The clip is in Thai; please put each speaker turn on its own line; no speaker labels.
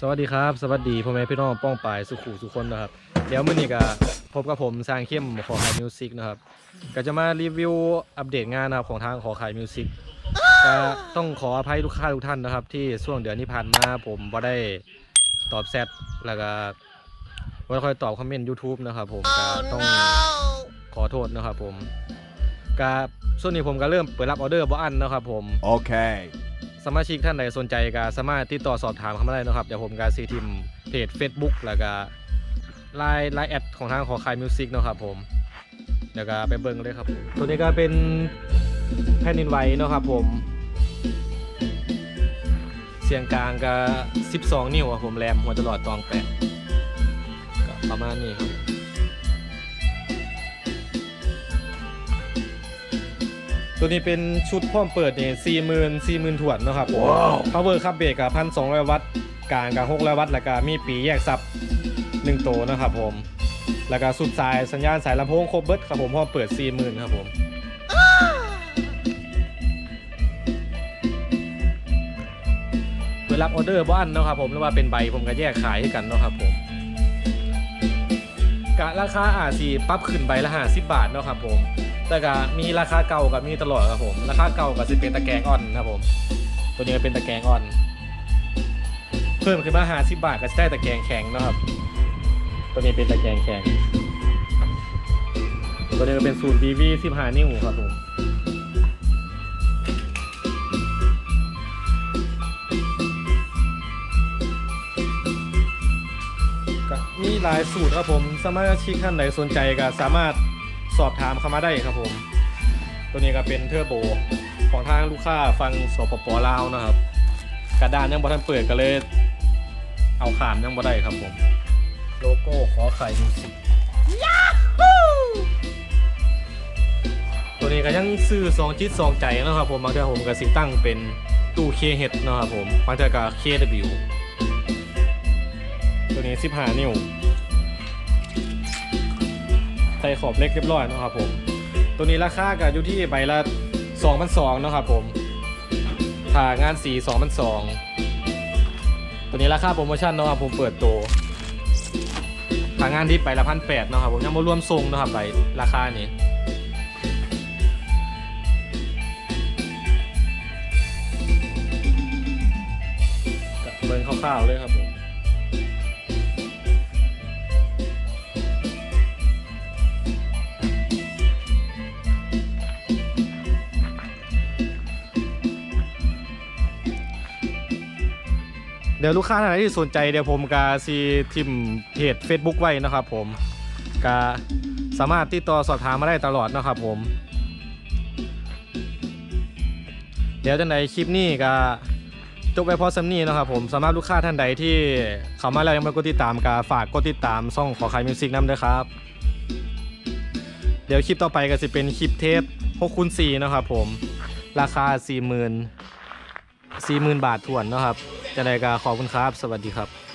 สวัสดีครับสวัสดีพ่อแม่พี่น้องป้องปายสุขุสุคนนะครับเดี๋ยวมื้อนี้ก็พบกับผมสร้างเข้มขอขายมิวสิกนะครับก็จะมารีวิวอัปเดตงานนะครับของทางขอขายมิวสิกก็ต้องขออภัยลูกค้าทุกท่านนะครับ ที่ช่วงเดือนที่ผ่านมาผมบ่ได้ตอบแซดแล้วก็บ่ได้ค่อยตอบคอมเมนต์ YouTube นะครับผมก็ต้องขอโทษนะครับผมก็ช่วงนี้ผมก็เริ่มเปิดรับออเดอร์บ่อันนะครับผม
Okay.
สมาชิกท่านใดสนใจก็สามารถติดต่อสอบถามเข้ามาได้นะครับ เดี๋ยวผมก็ซีทิมเพจ Facebook แล้วก็ไลน์ไลน์แอดของทางขอคายมิวสิกนะครับผมเดี๋ยวก็ไปเบิ่งเลยครับตัวนี้ก็เป็นแผ่นดินไหวนะครับผม เสียงกลางก็12 นิ้วครับผมแรมหัวจรอดตองแปดก็ประมาณนี้ครับ ตัวนี้เป็นชุดพร้อมเปิดนี่สี่หมื่นสี่หมื่นถวนเนาะครับผม
ว้าว
power ครับเบรกกับพันสองร้อยวัตต์กลางกับหกร้อยวัตต์แล้วก็มีปีแยกซับหนึ่งตัวนะครับผม แล้วก็สุดสายสัญญาณสายลำโพงครบเบิดครับผมพร้อมเปิดสี่หมื่นครับผมเวลาออเดอร์บ้านเนาะครับผมหรือว่าเป็นใบผมก็แยกขายให้กันเนาะครับผมกะราคาอาจสีปรับขึ้นใบละห้าสิบบาทเนาะครับผม แต่ก็มีราคาเก่ากับมีตลอดครับผมราคาเก่ากับจะเป็นตะแกรงอ่อนครับผม ตัวนี้ก็เป็นตะแกรงอ่อน เพิ่มขึ้นมาหาสิบบาทก็จะได้ตะแกรงแข็งนะครับ ตัวนี้เป็นตะแกรงแข็งตัวนี้ก็เป็นสูตร BV 15นิ้วครับผมมีหลายสูตรครับผม สมาชิกท่านใดสนใจก็สามารถ สอบถามเข้ามาได้ครับผม ตัวนี้ก็เป็นเทอร์โบของทางลูกค้าฟังสปปลาวนะครับ กระดานยังบ่ทันเปิดก็เลย เอาขามยังบ่ได้ครับผม โลโก้ขอไข่มิวสิกตัวนี้ก็ยังซื้อสองจิตสองใจนะครับผมบางทีผมก็สิตั้งเป็นตู้เคเฮดนะครับผมบางทีก็ KW ตัวนี้ 15 นิ้ว ส่ขอบเล็กเรียบร้อยนะครับผม ตัวนี้ราคาก็อยู่ที่ใบละ2,200นะครับผมถ้างานสี2,200ตัวนี้ราคาโปรโมชั่นนะครับผมเปิดตัวถ้างานที่ไปละพันแปดนะครับผมยังไม่รวมทรงนะครับใบราคานี้เบิ่งคร่าวๆเลยครับผม เดี๋ยวลูกค้าท่านไหนที่สนใจเดี๋ยวผมกาซีทิมเพจ Facebook ไว้นะครับผมกาสามารถติดต่อสอบถามมาได้ตลอดนะครับผม เดี๋ยวจังใดคลิปนี้ก็จบไปพอสำนีนะครับผมสำหรับลูกค้าท่านใดที่เข้ามาแล้วยังไม่กดติดตามก็ฝากกดติดตามช่องขอขายมิวสิกน้ำด้วยครับ เดี๋ยวคลิปต่อไปก็จะเป็นคลิปเทป6คูณ4นะครับผมราคา 40,000 40,000 บาทถ่วนนะครับ จะได้กาขอบคุณครับ สวัสดีครับ